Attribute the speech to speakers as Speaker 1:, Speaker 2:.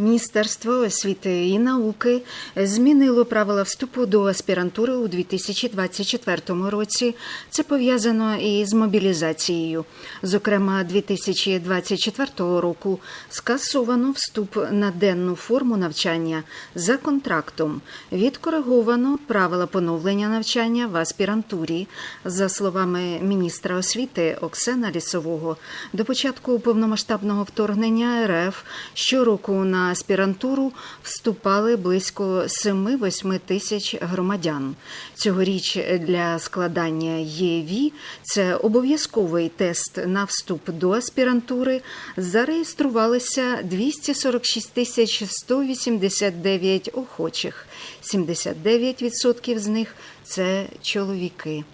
Speaker 1: Міністерство освіти і науки змінило правила вступу до аспірантури у 2024 році. Це пов'язано із мобілізацією. Зокрема, 2024 року скасовано вступ на денну форму навчання за контрактом. Відкориговано правила поновлення навчання в аспірантурі. За словами міністра освіти Оксана Лісового, до початку повномасштабного вторгнення РФ щороку аспірантуру вступали близько 7-8 тисяч громадян. Цьогоріч для складання ЄВІ це обов'язковий тест на вступ до аспірантури. Зареєструвалися 246 тисяч 189 охочих. 79% з них це чоловіки.